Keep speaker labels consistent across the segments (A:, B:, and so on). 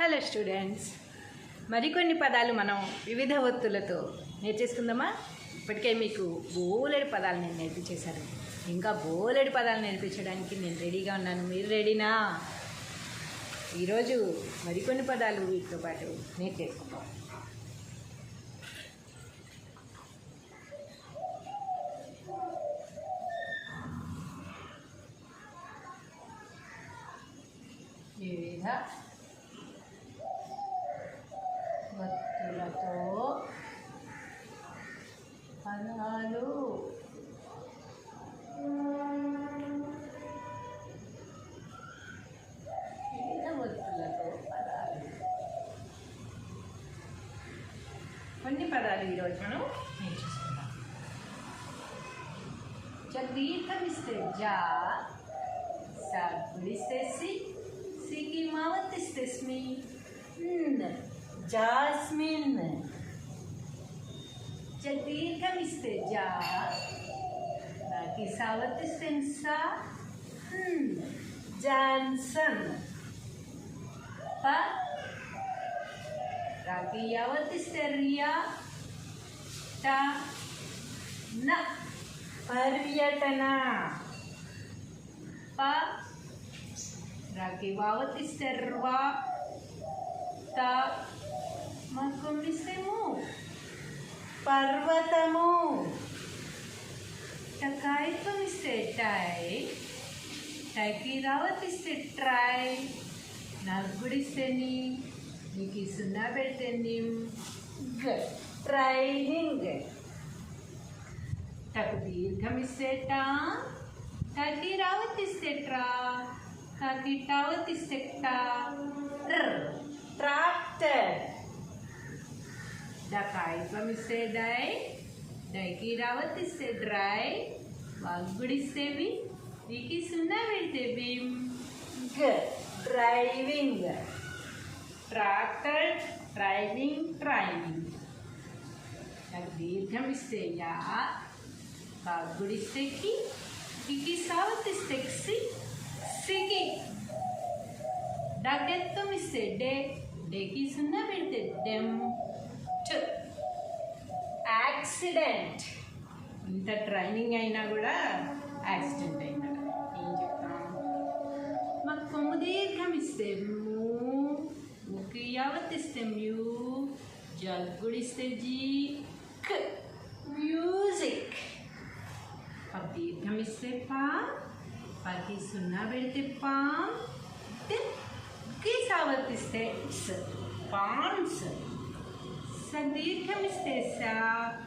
A: Hello students మరికొన్ని పదాలు మనం వివిధ ఒత్తులతో నేర్చేసుకుందామా? ఇప్పటికే మీకు బోలెడు పదాలు నేను నేర్పించేశాను. ఇంకా బోలెడు పదాలు నేర్పించడానికి నేను రెడీగా ఉన్నాను. మీరు రెడీనా? ఈరోజు మరికొన్ని పదాలు వీటితో పాటు నేర్చేసుకుందాం. పదాలు వివిధ వత్తులతో పదాలు కొన్ని పదాలు ఈరోజు మనం నేర్చుకుందాం దీర్ఘమిస్తే జా సాగుడిస్తే సి సికి మావతిస్తే స్మి jasmine istijab Bagi sawat istinsa hmm, Jansen Pak ya yawat isteria Ta Na Pak, Pa Ragi wawat isterwa Ta Makum పర్వతము టకాయిత్వం ఇస్తే టై టైకి రావతిస్తే ట్రై నగ్గుడిస్తే నీ నీకు సున్నా పెడితే నిమ్ గ ట్రైనింగ్ టకు దీర్ఘమిస్తే టా టకి రావతిస్తే ట్రా టకి టావతిస్తే టా tractor Dakaism is say dai. Daikiravat is say dry. Vagbud is say vi. Viki sunna vete vim. G. Driving. Tractor. Driving. Driving. Dagdirgham is say ya. Vagbud is say ki. Viki savat is say si. Sigi. Dagettum is say de. Deki sunna vete dem. Accident ఇంత training అయినా కూడా accident అయిందట ఏం చెప్తాం మాకు కొమ్ము దీర్ఘం ఇస్తే మూ ముక్కు యావత్తిస్తే మ్యూ జగ్గుడిస్తే జీ క్ మ్యూజిక్ పక్ దీర్ఘం ఇస్తే పా పకి సున్నా పెడితే పామ్ కి సావర్తిస్తే స్ పాన్స్ సందీర్ఘమిస్తే స్యా శాకి యావతిస్తే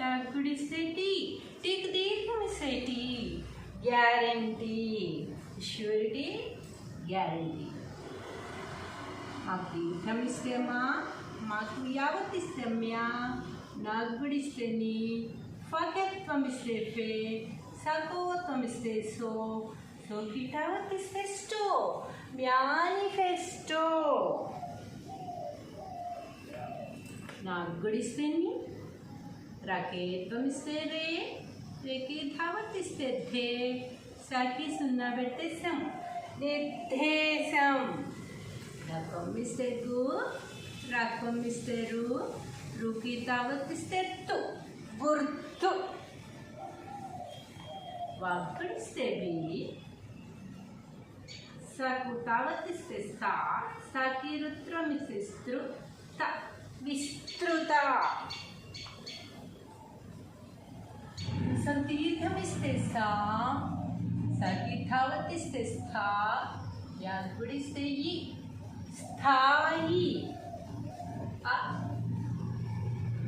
A: टकड़ी से टी टिक दीर्घ में से टी गारंटी ಶ್ಯೂರಿಟಿ ಗ್ಯಾರಂಟಿ ಹಾಕ್ತೀವಿ ಕ್ರಮಿಸ್ತೇಮ ಮಾತು ಯಾವತ್ತಿಸ್ತಮ್ಯ ನಾಗ್ಬಿಡಿಸ್ತೇನಿ ಫಕತ್ ತ್ವಮಿಸ್ತೇಫೆ ಸಕೋ ತ್ವಮಿಸ್ತೇ ಸೋ ಸೊ ಕಿಟಾವತ್ತಿಸ್ತೆಸ್ಟೋ ಮ್ಯಾನಿಫೆಸ್ಟೋ ನಾಗ್ಬಿಡಿಸ್ತೇನಿ राखे त्वं स्थिरे रेके धावति सिद्धे साखी सुन्ना बेटे सम निद्धे सम रकम स्थितु रकम स्थिरु रुकी तावत् स्थितु वुर्तु वाकण सेवी सकुतावत् स्थिस्ता साकी रुत्रमिस्त्रु विस्तृता। सतीर्थमस्ते सतीर्थावतिस्ते स्था यादिस्ते यि स्थायि।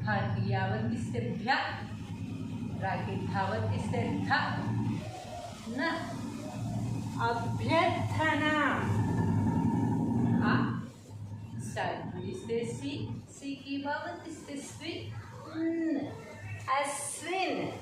A: भारतीयावतिस्ते भ्या रागिर्थावतिस्ते थ न, अभ्यर्थना। सद्विस्ते सि सि की भवति स्विन् अस्विन्।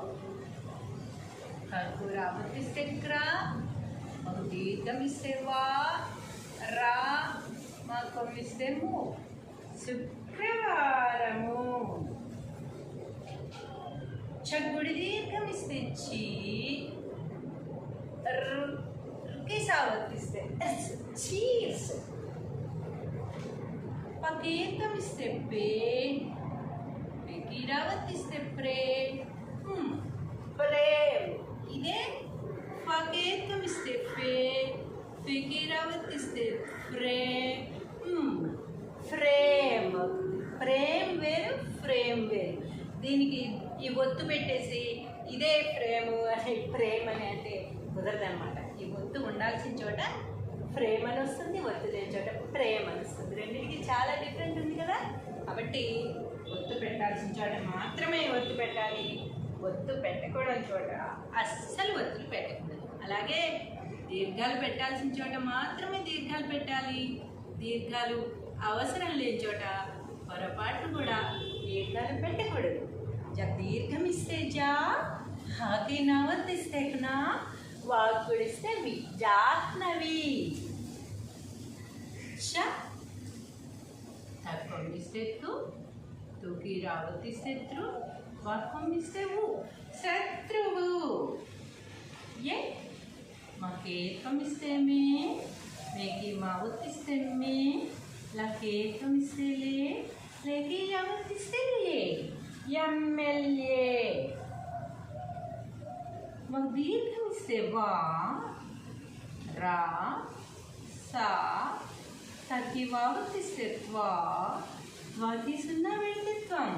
A: షట్కొమిస్తే షు కర్పూరావతిస్తే క్రా ఒక దీర్ఘమిస్తే వా రా మా కొమ్మిస్తే ము శుక్రవారము చగ్గుడి దీర్ఘమిస్తే చీ రుకి సావర్తిస్తే చీజ్ పకీర్ఘమిస్తే పే గిరావతిస్తే ప్రే హ్మ్, ప్రేమ్ ఇదే ఫకేతమిస్తే ఫే ఫికిరావతిస్తే ఫ్రే హ్మ్, ఫ్రేమ్ ఫ్రేమ్ వేరు ఫ్రేమ్ వేరు దీనికి ఈ ఒత్తు పెట్టేసి ఇదే ఫ్రేమ్ అని ఫ్రేమ్ అని అంటే కుదరదనమాట ఈ ఒత్తు ఉండాల్సిన చోట ఫ్రేమ్ అని వస్తుంది ఒత్తు లేని చోట ప్రేమ్ అని వస్తుంది. రెండింటికి చాలా డిఫరెంట్ ఉంది కదా? కాబట్టి ఒత్తు పెట్టాల్సిన చోట మాత్రమే ఒత్తు పెట్టాలి. ఒత్తు పెట్టకూడదు చోట అస్సలు ఒత్తులు పెట్టకూడదు. అలాగే దీర్ఘాలు పెట్టాల్సిన చోట మాత్రమే దీర్ఘాలు పెట్టాలి. దీర్ఘాలు అవసరం లేని చోట పొరపాటు కూడా దీర్ఘాలు పెట్టకూడదు. జ దీర్ఘం ఇస్తే జా హాకి నవర్తిస్తే నా వాక్కుడిస్తే వి జాహ్నవి తక్కువ ఇస్తే తు తూకి రావతిస్తే త్రు वाक्यमिस्तु शत्रु ये मकेत्वमिस्तमे मेकी मावतिस्तमे लकेत्वमिस्तले लेकी यावतिस्तले यम्मेल्ये मदीर्घमिस्ते वा रा सा तकी वावतिस्ते त्वा द्वाति सुन्ना वेटित्वम्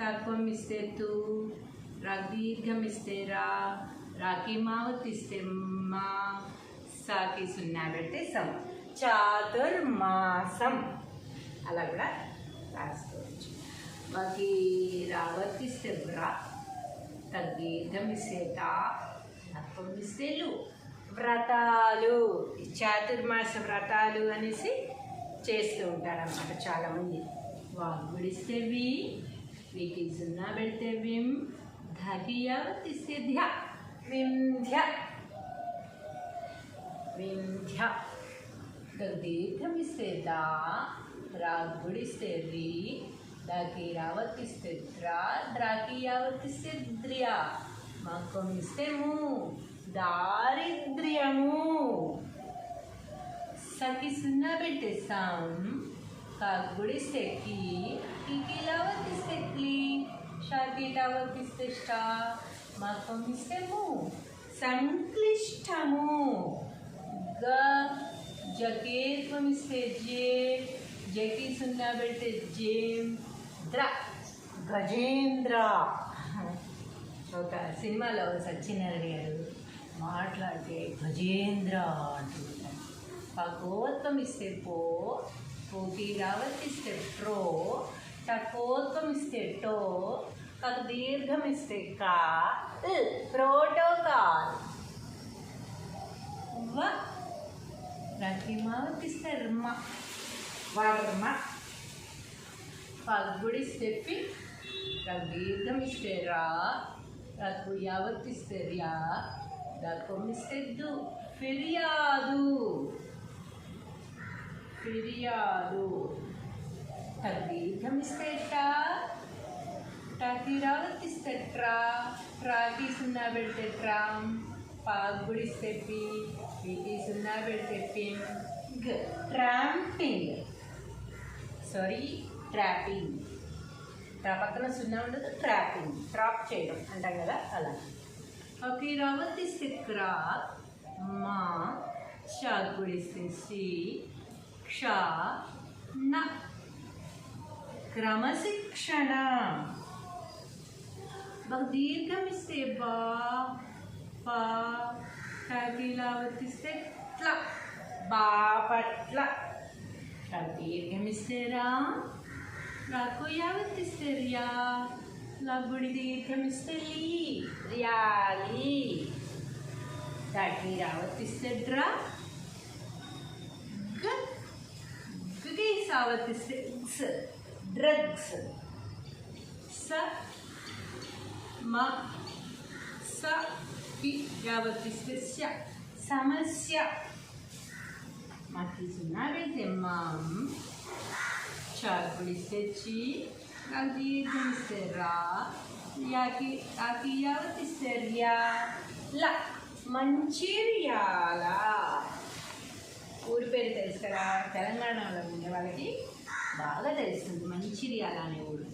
A: తక్పం ఇస్తే తూ రా దీర్ఘమిస్తే రా రాకి మావతిస్తే మా సాకి సున్నా పెడితే సం. చాతుర్మాసం. అలా కూడా రాసుకోవచ్చు. మాకి రావర్తిస్తే బ్రా తగ్గీర్ఘమిస్తే తా తక్కువమిస్తే లు వ్రతాలు చాతుర్మాస వ్రతాలు అనేసి చేస్తూ ఉంటారన్నమాట చాలామంది. వాగ్గుడిస్తే वीटी सुना बीड़ते विम धरिया विंध्य। विंध्य। दीर्घ मिसेदुड़ी दाकी आवर्ती द्राकी आवर्ती द्रिया मको मिसेमु दारिद्र्यमु। सखी सुना बेटे सा సకి సున్నా పెట్టేస్తాం కాగుడిస్తే కి కి లావతిస్తే క్లీ సంక్లిష్టము గ జకేత్వమిస్తే జే జకి సున్నా పెడితే జేం ద్ర గజేంద్ర ఒక సినిమాలో సత్యనారాయణ గారు మాట్లాడితే గజేంద్ర అంటుంటారు పకోత్వం ఇస్తే పో పోటీ రావతిస్తే ట్రో. టకోత్వం ఇస్తే టో. కథ దీర్ఘం ఇస్తే కా. ఇ, ప్రోటోకాల్. వ రతిమావతిస్తే ర్మ వర్మ. పగ్గుడిస్తే పి దీర్ఘం ఇస్తే రా. నాకు యావత్తిస్తే ర్యా. దక్కమిస్తే దు. ఫిర్యాదు. ఫిర్యాదు దీర్ఘమిస్తే టా తీరావర్తిస్తే ట్రా ట్రాకి సున్నా పెడితే ట్రామ్ పాకు గుడిస్తే పి పీకి సున్నా పెడితే పిన్ గ ట్రాంపింగ్. Sorry trapping. ట్రా పక్కన సున్నా ఉండదు ట్రాపింగ్. ట్రాప్ చేయడం అంటాం కదా అలా. ఓకే రావర్తిస్తే క్రా మా షా సి क्षा न। क्रम शिक्षण बहु दीर्घमस्ते बातीस्ते दीर्घमस्ते रातिस्ते लगुड़ी दीर्घमस्ते ली रिया ली। ఆవర్తిస్తే సావత్తిస్తే డ్రగ్స్ స మ స పి ఆవర్తిస్తే స్య సమస్య. మాకి సున్నా పెడితే మాం చాకుడిస్తే చి నాకు దీర్ఘమిస్తే రా యాకి ఆకి యావత్తిస్తే ర్యా ల మంచిర్యాల. ఊరి పేరు తెలుసు కదా తెలంగాణలో ఉండే వాళ్ళకి బాగా తెలుస్తుంది. మంచిర్యాల అనే ఊరు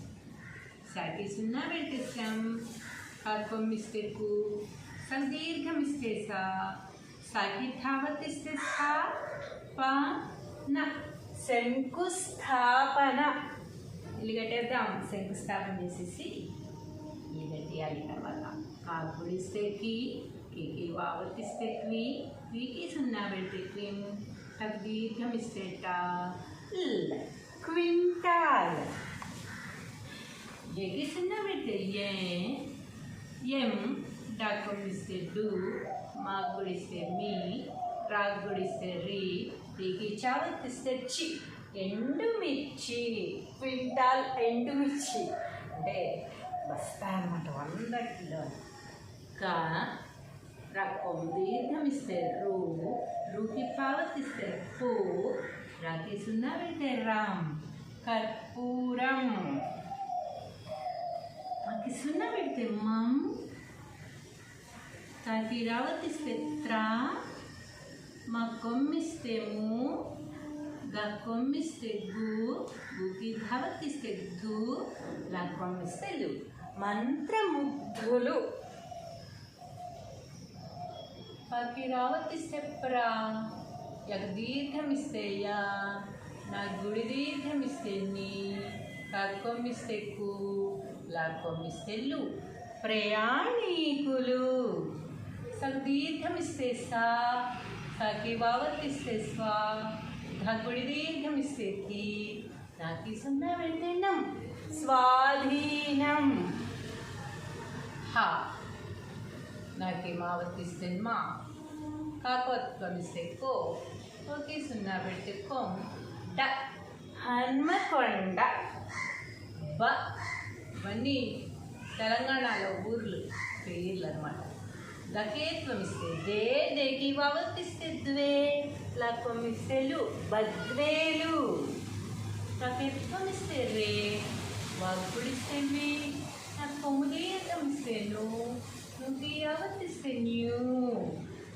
A: సున్నా పెట్టేస్తాం కర్పమిస్తే కు సందీర్ఘమిస్తే సా సాకి ధావతిస్తే సా పా న. శంకుస్థాపన. ఇల్లు కట్టేద్దాం శంకుస్థాపన చేసేసి ఇల్లు కట్టేయాలి తర్వాత కాకుడిస్తే కి కి వావర్తిస్తే క్వి క్వికి సున్నా పెడితే క్విమ్ అది దీర్ఘం ఇస్తే టా ల్. క్వింటాల్. సున్నా పెడితే ఏ ఎం. డాకొడిస్తే డు మాకుడిస్తే మీ రాగుడిస్తే రి రీకి చావత్తిస్తే చి ఎండుమిర్చి. క్వింటాల్ ఎండుమిర్చి. అంటే బస్తా అనమాట వంద కిలోలు. కా? రకం దీర్ఘమిస్తే రూ రూకి పావతిస్తే పూ రాకి సున్నా పెడితే రామ్ కర్పూరం మాకి సున్నా పెడితే మమ్ తాకి రావతిస్తే త్రా మా కొమ్మిస్తే ము గా కొమ్మిస్తే గు గుకి ధావతిస్తే గు లా కొమ్మిస్తే లు మంత్రముగ్ధులు పాకి రావతిస్తే ప్రా యక దీర్ఘమిస్తే యా నా గుడి దీర్ఘమిస్తే నీ కక్కొమ్మిస్తే కు లాక్కొమ్మిస్తే లు ప్రయాణీకులు సగ దీర్ఘమిస్తే సా సాకి వావర్తిస్తే స్వా ఘగుడి దీర్ఘమిస్తే కి నాకి సున్నా వెళ్తే స్వాధీనం హా నాకి మావర్తిస్తే మా కాకోత్వమిస్తే కో ఓకే సున్నా పెడితే కోం డ. హన్మకొండ. బ. ఇవన్నీ తెలంగాణలో ఊర్లు పేర్లు అనమాట దకేత్వమిస్తే దే దేకి వావర్తిస్తే ద్వే. లక్వమిస్తే లు బద్వేలు దకేత్వమిస్తే రే. వాగుడిస్తే వి నాకు కొమ్ముదీయతమిస్తే ను నువ్వు యావత్తిస్తే న్యూ.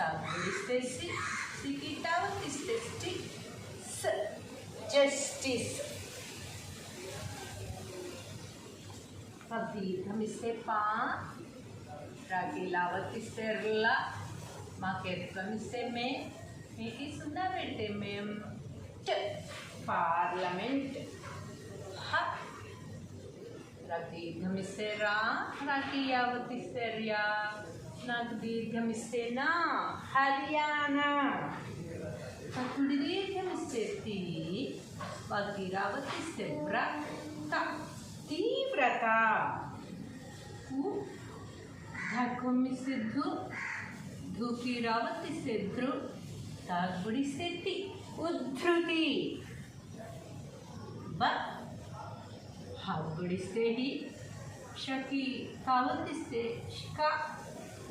A: subspecie secretary specific justice. दीर्घम इससे पा रागिलावत इससे रला माकेतकम इससे में मेकी सुंदा बेटे में ट पार्लियामेंट हक रागिधम इससे रा रागियावत इससे रिया ಉಷ್ಣಾಂಕ ದೀರ್ಘ ಮಿಸ್ಸೇನ ಹರಿಯಾಣ ದೀರ್ಘ ಮಿಸ್ಸೇರ್ತಿ ಭಗೀರಾವತಿ ವ್ರತ ತೀವ್ರತ ಧಕ್ಕೊಮ್ಮಿಸಿದ್ದು ಧೂಕಿರಾವತಿ ಸೆದ್ರು ತಾಗ್ಬಿಡಿಸೇತಿ ಉದ್ಧತಿ ಬ ಹಾಗ್ಬಿಡಿಸೇಹಿ ಶಕಿ ಕಾವತಿಸೆ ಶಿಕಾ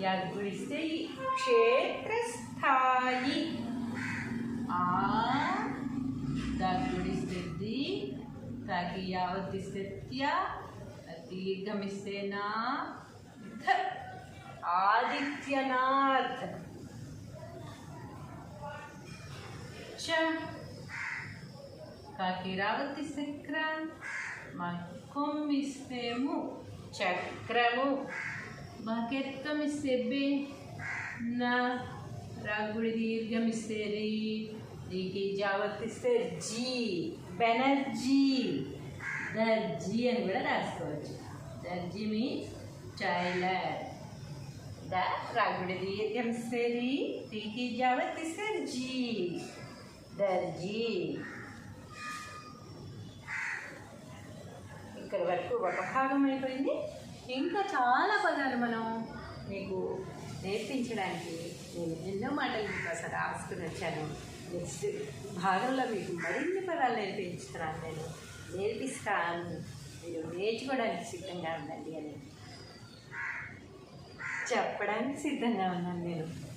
A: త్ర క్షేత్రస్థాయి. ఆ దాగుడిస్తే ది తాకి దీర్ఘమిస్తేనా ఆదిత్యనాథ్. చ కాకిరావతిస్తే చక్ర మకొమ్మిస్తేము చక్రము. బకెత్తమిస్తే బే నా రాగుడి దీర్ఘమిస్తే రీ దీకి జావర్తిస్తే జీ బెనర్జీ దర్జీ అని కూడా రాసుకోవచ్చు దర్జీ మీన్స్ టైలర్ ద రాగుడి దీర్ఘమిస్తే రీ దీకి జావర్తిస్తే జీ దర్జీ ఇక్కడ వరకు ఒక భాగం అయిపోయింది ఇంకా చాలా పదాలు మనం మీకు నేర్పించడానికి నేను ఎన్నో మాటలు మీకు అసలు రాసుకుని వచ్చాను. నెక్స్ట్ భాగంలో మీకు మరిన్ని పదాలు నేర్పించుతున్నాను నేను. నేర్పిస్తాను. మీరు నేర్చుకోవడానికి సిద్ధంగా ఉండండి అని చెప్పడానికి సిద్ధంగా ఉన్నాను నేను.